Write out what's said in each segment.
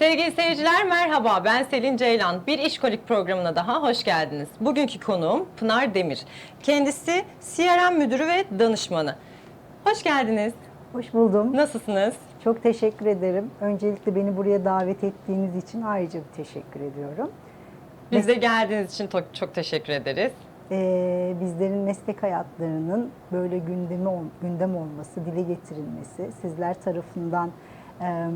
Sevgili seyirciler merhaba ben Selin Ceylan. Bir İşkolik programına daha hoş geldiniz. Bugünkü konuğum Pınar Demir. Kendisi CRM müdürü ve danışmanı. Hoş geldiniz. Hoş buldum. Nasılsınız? Çok teşekkür ederim. Öncelikle beni buraya davet ettiğiniz için ayrıca teşekkür ediyorum. Biz de geldiğiniz için çok, çok teşekkür ederiz. Ee, bizlerin meslek hayatlarının böyle gündemi gündem olması, dile getirilmesi, sizler tarafından e,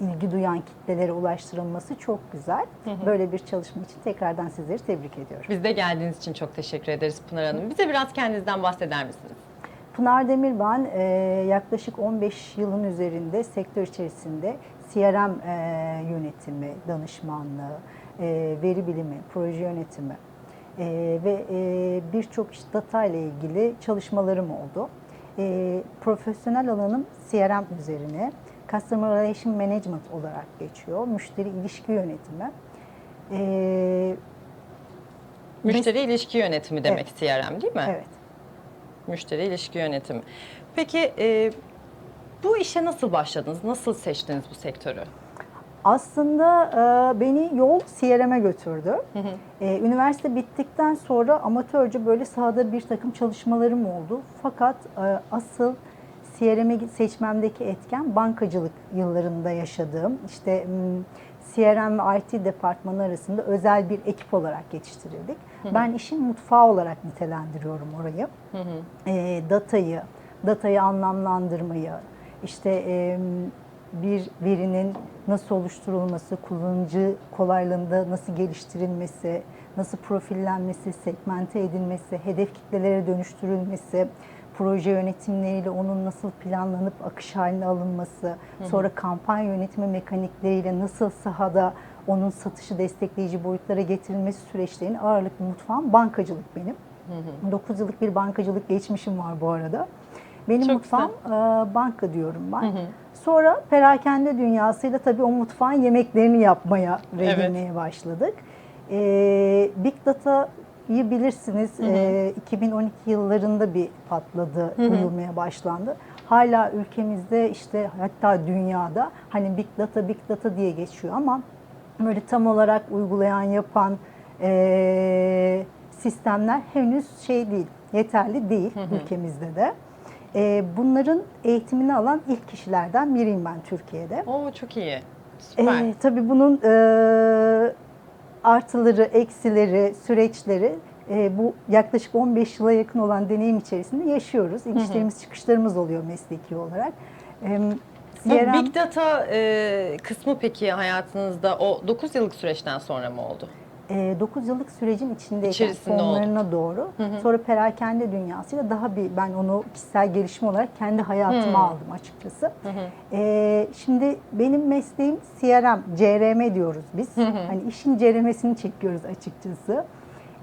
ilgi duyan kitlelere ulaştırılması çok güzel. Böyle bir çalışma için tekrardan sizleri tebrik ediyorum. Biz de geldiğiniz için çok teşekkür ederiz Pınar Hanım. Bize biraz kendinizden bahseder misiniz? Pınar Demir ben e, yaklaşık 15 yılın üzerinde sektör içerisinde CRM e, yönetimi, danışmanlığı, e, veri bilimi, proje yönetimi e, ve e, birçok işte data ile ilgili çalışmalarım oldu. E, profesyonel alanım CRM üzerine, Customer Relation Management olarak geçiyor, müşteri ilişki yönetimi. E, Müşteri ilişki yönetimi demek CRM değil mi? evet. Müşteri ilişki yönetimi. Peki e, bu işe nasıl başladınız? Nasıl seçtiniz bu sektörü? Aslında e, beni yol CRM'e götürdü. E, üniversite bittikten sonra amatörce böyle sahada bir takım çalışmalarım oldu. Fakat e, asıl CRM'i seçmemdeki etken bankacılık yıllarında yaşadığım, işte CRM ve IT departmanı arasında özel bir ekip olarak yetiştirildik. Ben işin mutfağı olarak nitelendiriyorum orayı. E, datayı, datayı anlamlandırmayı, işte e, bir verinin nasıl oluşturulması, kullanıcı kolaylığında nasıl geliştirilmesi, nasıl profillenmesi, segmente edilmesi, hedef kitlelere dönüştürülmesi, proje yönetimleriyle onun nasıl planlanıp akış haline alınması, sonra kampanya yönetimi mekanikleriyle nasıl sahada onun satışı destekleyici boyutlara getirilmesi süreçlerinin ağırlıklı mutfağım bankacılık benim. 9 yıllık bir bankacılık geçmişim var bu arada. Benim Çok mutfağım e, banka diyorum ben. Sonra perakende dünyasıyla tabii o mutfağın yemeklerini yapmaya ve Evet. başladık. E, Big Data'yı bilirsiniz. E, 2012 yıllarında bir patladı, duyulmaya başlandı. Hala ülkemizde işte hatta dünyada hani Big Data, Big Data diye geçiyor ama böyle tam olarak uygulayan, yapan e, sistemler henüz şey değil, yeterli değil ülkemizde de. E, bunların eğitimini alan ilk kişilerden biriyim ben Türkiye'de. Oo çok iyi. Süper. E, tabii bunun e, artıları, eksileri, süreçleri e, bu yaklaşık 15 yıla yakın olan deneyim içerisinde yaşıyoruz. İnişlerimiz çıkışlarımız oluyor mesleki olarak. E, Bu CRM Big Data e, kısmı peki hayatınızda o 9 yıllık süreçten sonra mı oldu? 9 yıllık sürecin içindeyken İçerisinde sonlarına doğru sonra perakende dünyasıyla daha bir ben onu kişisel gelişim olarak kendi hayatıma aldım açıkçası. Ee, şimdi benim mesleğim CRM, CRM diyoruz biz. Hani işin CRM'sini çekiyoruz açıkçası.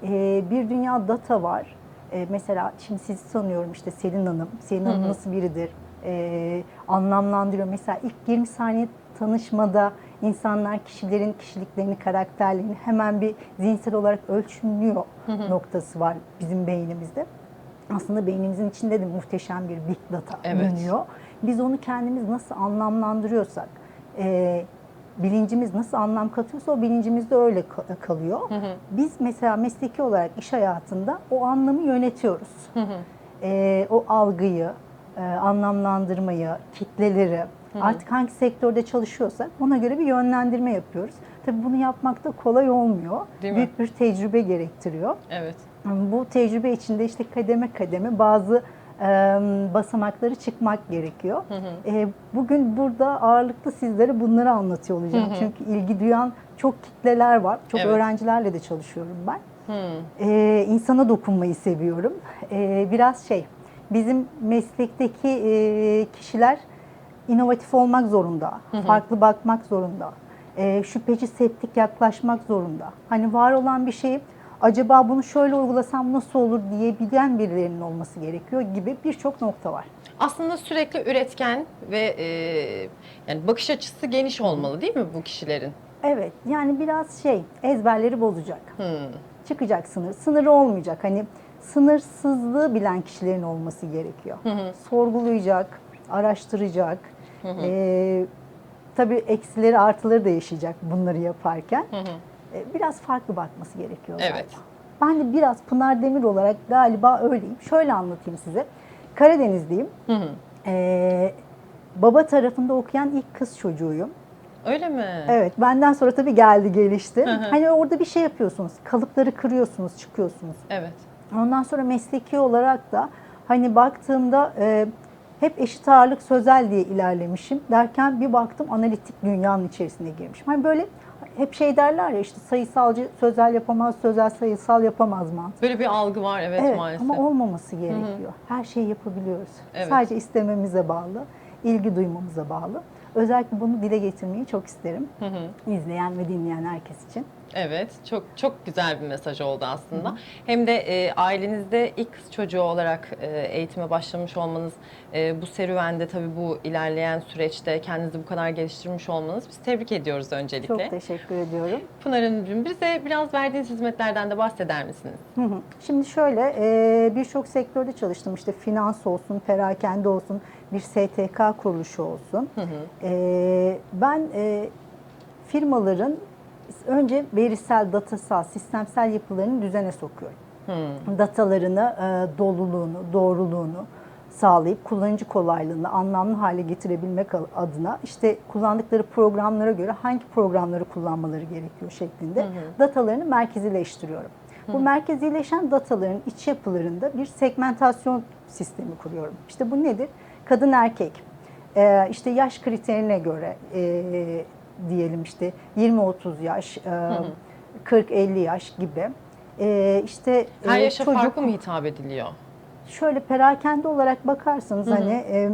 Ee, bir dünya data var. Ee, mesela şimdi sizi sanıyorum işte Selin Hanım. Selin Hanım nasıl biridir? Ee, anlamlandırıyor. Mesela ilk 20 saniye tanışmada insanlar kişilerin kişiliklerini, karakterlerini hemen bir zihinsel olarak ölçümlüyor noktası var bizim beynimizde. Aslında beynimizin içinde de muhteşem bir big data Evet. dönüyor. Biz onu kendimiz nasıl anlamlandırıyorsak, e, bilincimiz nasıl anlam katıyorsa o bilincimizde öyle ka- kalıyor. Biz mesela mesleki olarak iş hayatında o anlamı yönetiyoruz. E, o algıyı, e, anlamlandırmayı, kitleleri, artık hangi sektörde çalışıyorsak ona göre bir yönlendirme yapıyoruz. Tabii bunu yapmak da kolay olmuyor. Değil mi? Büyük bir tecrübe gerektiriyor. Evet. Bu tecrübe içinde işte kademe kademe bazı e, basamakları çıkmak gerekiyor. E, bugün burada ağırlıklı sizlere bunları anlatıyor olacağım. Çünkü ilgi duyan çok kitleler var. Çok Evet. öğrencilerle de çalışıyorum ben. Hmm. E, insana dokunmayı seviyorum. E, biraz şey, bizim meslekteki e, kişiler inovatif olmak zorunda, farklı bakmak zorunda, e, şüpheci septik yaklaşmak zorunda. Hani var olan bir şeyi acaba bunu şöyle uygulasam nasıl olur diyebilen birilerinin olması gerekiyor gibi birçok nokta var. Aslında sürekli üretken ve e, yani bakış açısı geniş olmalı değil mi bu kişilerin? Evet yani biraz şey ezberleri bozacak. Hmm. Çıkacak sınır. Sınırı olmayacak. Hani sınırsızlığı bilen kişilerin olması gerekiyor. Sorgulayacak, araştıracak, e, tabii eksileri artıları da yaşayacak bunları yaparken. Hı hı. E, biraz farklı bakması gerekiyor Evet. galiba. Ben de biraz Pınar Demir olarak galiba öyleyim. Şöyle anlatayım size. Karadenizliyim. Hı hı. E, baba tarafında okuyan ilk kız çocuğuyum. Öyle mi? Evet, benden sonra tabii geldi gelişti. Hı hı. Hani orada bir şey yapıyorsunuz, kalıpları kırıyorsunuz, çıkıyorsunuz. Evet. Ondan sonra mesleki olarak da hani baktığımda e, hep eşit ağırlık sözel diye ilerlemişim derken bir baktım analitik dünyanın içerisine girmişim. Hani böyle hep şey derler ya işte sayısalcı sözel yapamaz, sözel sayısal yapamaz mantığı. Böyle bir algı var evet, Evet maalesef. ama olmaması gerekiyor. Her şeyi yapabiliyoruz. Evet. Sadece istememize bağlı, ilgi duymamıza bağlı. Özellikle bunu dile getirmeyi çok isterim. Hı hı. İzleyen ve dinleyen herkes için. Evet, çok çok güzel bir mesaj oldu aslında. Hem de e, ailenizde ilk kız çocuğu olarak e, eğitime başlamış olmanız, e, bu serüvende tabii bu ilerleyen süreçte kendinizi bu kadar geliştirmiş olmanız biz tebrik ediyoruz öncelikle. Çok teşekkür ediyorum. Pınar Hanımcığım bize biraz verdiğiniz hizmetlerden de bahseder misiniz? Hı hı. Şimdi şöyle e, birçok sektörde çalıştım işte finans olsun, perakende olsun, bir STK kuruluşu olsun. Hı hı. E, ben e, firmaların önce verisel, datasal, sistemsel yapılarını düzene sokuyorum. Hı. Datalarını, e, doluluğunu, doğruluğunu sağlayıp kullanıcı kolaylığını anlamlı hale getirebilmek adına işte kullandıkları programlara göre hangi programları kullanmaları gerekiyor şeklinde datalarını merkezileştiriyorum. Bu merkezileşen dataların iç yapılarında bir segmentasyon sistemi kuruyorum. İşte bu nedir? Kadın erkek, e, işte yaş kriterine göre e, diyelim işte 20-30 yaş, e, 40-50 yaş gibi. E, işte Her e, yaşa çocuk- farklı mı hitap ediliyor? şöyle perakende olarak bakarsanız hani e,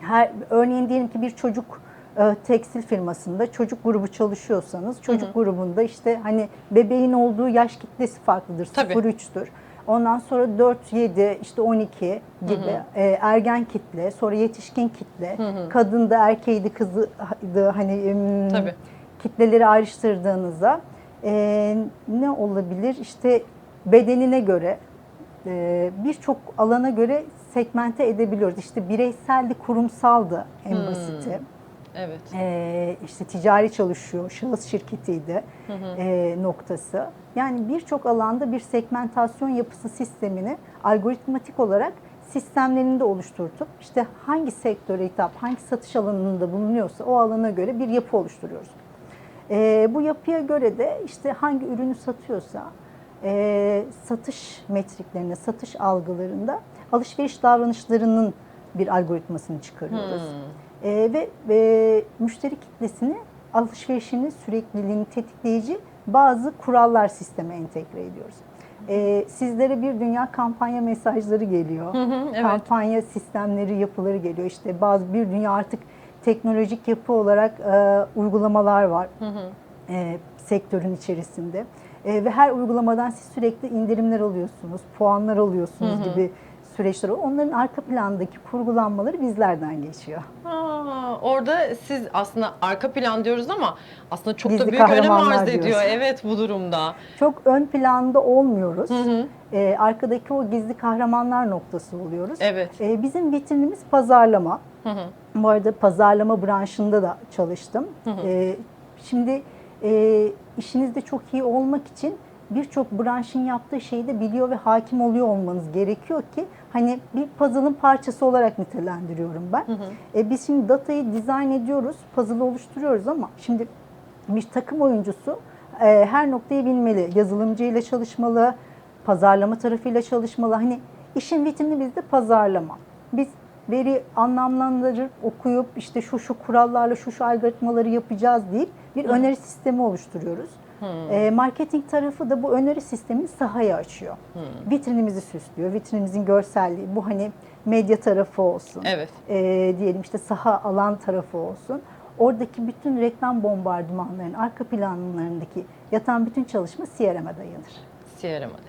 her örneğin diyelim ki bir çocuk e, tekstil firmasında çocuk grubu çalışıyorsanız çocuk grubunda işte hani bebeğin olduğu yaş kitlesi farklıdır. Tabii. 0-3'tür. Ondan sonra 4 7 işte 12 gibi e, ergen kitle, sonra yetişkin kitle, kadın da erkeğiydi, kızıydı hani em, Tabii. kitleleri ayrıştırdığınızda e, ne olabilir? İşte bedenine göre e, birçok alana göre segmente edebiliyoruz. İşte bireyseldi, kurumsaldı en basiti. Evet. E, işte ticari çalışıyor, şahıs şirketiydi e, noktası. Yani birçok alanda bir segmentasyon yapısı sistemini algoritmatik olarak sistemlerinde oluşturtup işte hangi sektöre hitap, hangi satış alanında bulunuyorsa o alana göre bir yapı oluşturuyoruz. E, bu yapıya göre de işte hangi ürünü satıyorsa e, satış metriklerine, satış algılarında alışveriş davranışlarının bir algoritmasını çıkarıyoruz. E, ve e, müşteri kitlesini alışverişinin sürekliliğini tetikleyici bazı kurallar sisteme entegre ediyoruz. E, sizlere bir dünya kampanya mesajları geliyor. hı, evet. Kampanya sistemleri, yapıları geliyor. İşte bazı bir dünya artık teknolojik yapı olarak e, uygulamalar var e, sektörün içerisinde. E, ve her uygulamadan siz sürekli indirimler alıyorsunuz, puanlar alıyorsunuz gibi süreçler var. Onların arka plandaki kurgulanmaları bizlerden geçiyor. Aa, orada siz aslında arka plan diyoruz ama aslında çok da Gizli büyük önem arz ediyor. diyoruz. Evet bu durumda. Çok ön planda olmuyoruz. hı. E, arkadaki o gizli kahramanlar noktası oluyoruz. Evet. E, bizim vitrinimiz pazarlama. Hı hı. Bu arada pazarlama branşında da çalıştım. Ee, şimdi e, işinizde çok iyi olmak için birçok branşın yaptığı şeyi de biliyor ve hakim oluyor olmanız gerekiyor ki hani bir puzzle'ın parçası olarak nitelendiriyorum ben. E, biz şimdi datayı dizayn ediyoruz, puzzle oluşturuyoruz ama şimdi bir takım oyuncusu e, her noktayı bilmeli. Yazılımcıyla çalışmalı, pazarlama tarafıyla çalışmalı. Hani işin vitrini bizde pazarlama. Biz veri anlamlandırıp okuyup işte şu şu kurallarla şu şu algoritmaları yapacağız deyip bir öneri sistemi oluşturuyoruz. E, marketing tarafı da bu öneri sistemini sahaya açıyor. Vitrinimizi süslüyor. Vitrinimizin görselliği bu hani medya tarafı olsun. Evet. E, diyelim işte saha alan tarafı olsun. Oradaki bütün reklam bombardımanlarının arka planlarındaki yatan bütün çalışma CRM'e dayanır. CRM'de.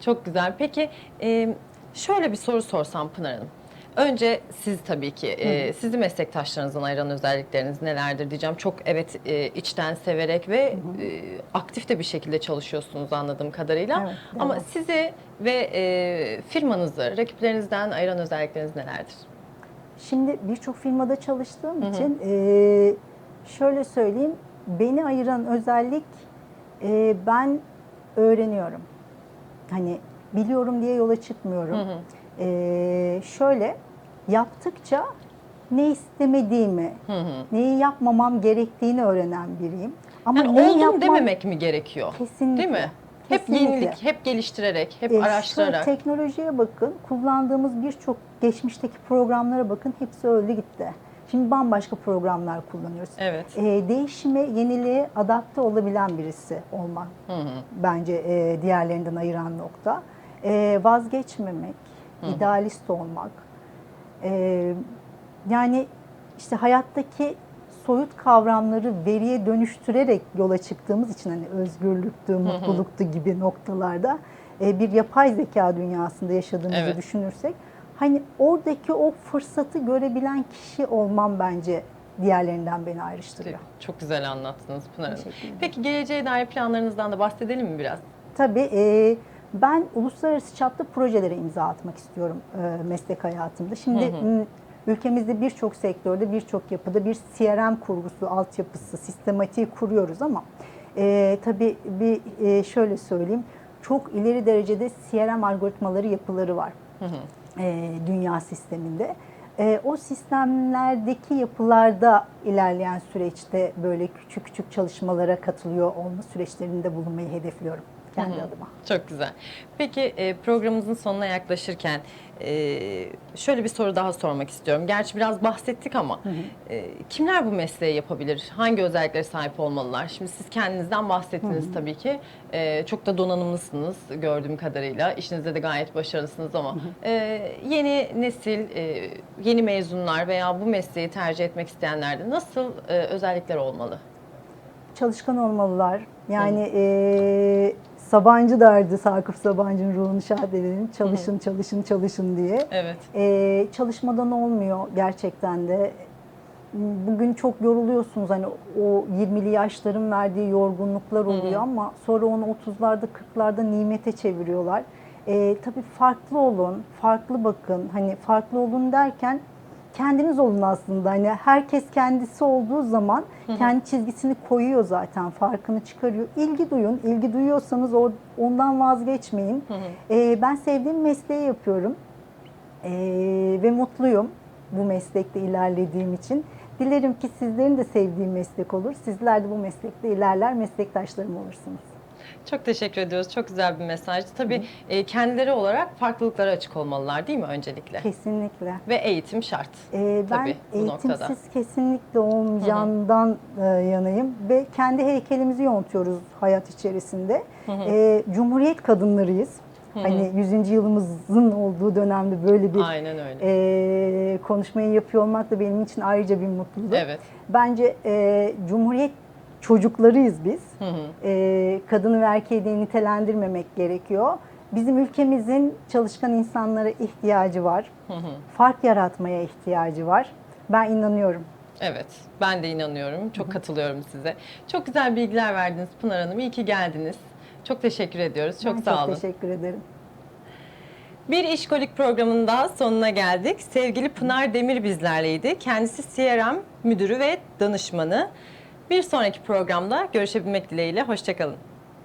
Çok güzel. Peki e, şöyle bir soru sorsam Pınar Hanım. Önce siz tabii ki, e, sizi meslektaşlarınızdan ayıran özellikleriniz nelerdir diyeceğim. Çok evet e, içten severek ve e, aktif de bir şekilde çalışıyorsunuz anladığım kadarıyla. Evet, Ama evet. sizi ve e, firmanızı rakiplerinizden ayıran özellikleriniz nelerdir? Şimdi birçok firmada çalıştığım için e, Şöyle söyleyeyim, beni ayıran özellik e, ben öğreniyorum. Hani biliyorum diye yola çıkmıyorum. Hı hı. E, şöyle yaptıkça ne istemediğimi, Hı hı. neyi yapmamam gerektiğini öğrenen biriyim. Ama Yani oldum yapmam- dememek mi gerekiyor? Kesinlikle. Değil mi? Hep Kesinlikle. yenilik, hep geliştirerek, hep E, şu araştırarak. teknolojiye bakın, kullandığımız birçok geçmişteki programlara bakın, hepsi öldü gitti. Şimdi bambaşka programlar kullanıyoruz. Evet. E, değişime, yeniliğe adapte olabilen birisi olmak Hı hı. bence e, diğerlerinden ayıran nokta. E, vazgeçmemek, idealist olmak. E, yani işte hayattaki soyut kavramları veriye dönüştürerek yola çıktığımız için hani özgürlüktü, mutluluktu gibi noktalarda e, bir yapay zeka dünyasında yaşadığımızı Evet. düşünürsek hani oradaki o fırsatı görebilen kişi olmam bence diğerlerinden beni ayrıştırıyor. Çok güzel anlattınız Pınar Hanım. Peki geleceğe dair planlarınızdan da bahsedelim mi biraz? Tabii e, ben uluslararası çapta projelere imza atmak istiyorum e, meslek hayatımda. Şimdi m, ülkemizde birçok sektörde, birçok yapıda bir CRM kurgusu, altyapısı, sistematiği kuruyoruz ama e, tabii bir e, şöyle söyleyeyim, çok ileri derecede CRM algoritmaları, yapıları var e, dünya sisteminde. E, o sistemlerdeki yapılarda ilerleyen süreçte böyle küçük küçük çalışmalara katılıyor olma süreçlerinde bulunmayı hedefliyorum kendi adıma. Çok güzel. Peki e, programımızın sonuna yaklaşırken e, şöyle bir soru daha sormak istiyorum. Gerçi biraz bahsettik ama e, kimler bu mesleği yapabilir? Hangi özelliklere sahip olmalılar? Şimdi siz kendinizden bahsettiniz tabii ki. E, çok da donanımlısınız gördüğüm kadarıyla. İşinizde de gayet başarılısınız ama e, yeni nesil, e, yeni mezunlar veya bu mesleği tercih etmek isteyenlerde nasıl e, özellikler olmalı? Çalışkan olmalılar. Yani e, Sabancı derdi Sakıp Sabancı'nın ruhunu şad edelim. Çalışın, çalışın, çalışın diye. Evet. Ee, çalışmadan olmuyor gerçekten de. Bugün çok yoruluyorsunuz hani o 20'li yaşların verdiği yorgunluklar oluyor ama sonra onu 30'larda 40'larda nimete çeviriyorlar. Ee, tabii farklı olun, farklı bakın. Hani farklı olun derken kendiniz olun aslında. Hani herkes kendisi olduğu zaman kendi çizgisini koyuyor zaten, farkını çıkarıyor. İlgi duyun, ilgi duyuyorsanız o- ondan vazgeçmeyin. Ee, ben sevdiğim mesleği yapıyorum. Ee, ve mutluyum bu meslekte ilerlediğim için. Dilerim ki sizlerin de sevdiği meslek olur. Sizler de bu meslekte ilerler, meslektaşlarım olursunuz. Çok teşekkür ediyoruz. Çok güzel bir mesajdı. Tabii e, kendileri olarak farklılıklara açık olmalılar değil mi öncelikle? Kesinlikle. Ve eğitim şart. Ee, ben Tabii, bu noktada. eğitimsiz kesinlikle olmayacağından e, yanayım ve kendi heykelimizi yontuyoruz hayat içerisinde. Ee, Cumhuriyet kadınlarıyız. Hani 100. yılımızın olduğu dönemde böyle bir Aynen öyle. e, konuşmayı yapıyor olmak da benim için ayrıca bir mutluluk. Evet. Bence e, Cumhuriyet çocuklarıyız biz. Hı hı. E, kadını ve erkeği de nitelendirmemek gerekiyor. Bizim ülkemizin çalışkan insanlara ihtiyacı var. Hı hı. Fark yaratmaya ihtiyacı var. Ben inanıyorum. Evet. Ben de inanıyorum. Çok katılıyorum size. Çok güzel bilgiler verdiniz Pınar Hanım. İyi ki geldiniz. Çok teşekkür ediyoruz. Çok Ben sağ olun. Çok teşekkür ederim. Bir işkolik programının daha sonuna geldik. Sevgili Pınar Demir bizlerleydi. Kendisi CRM müdürü ve danışmanı. Bir sonraki programda görüşebilmek dileğiyle. Hoşçakalın.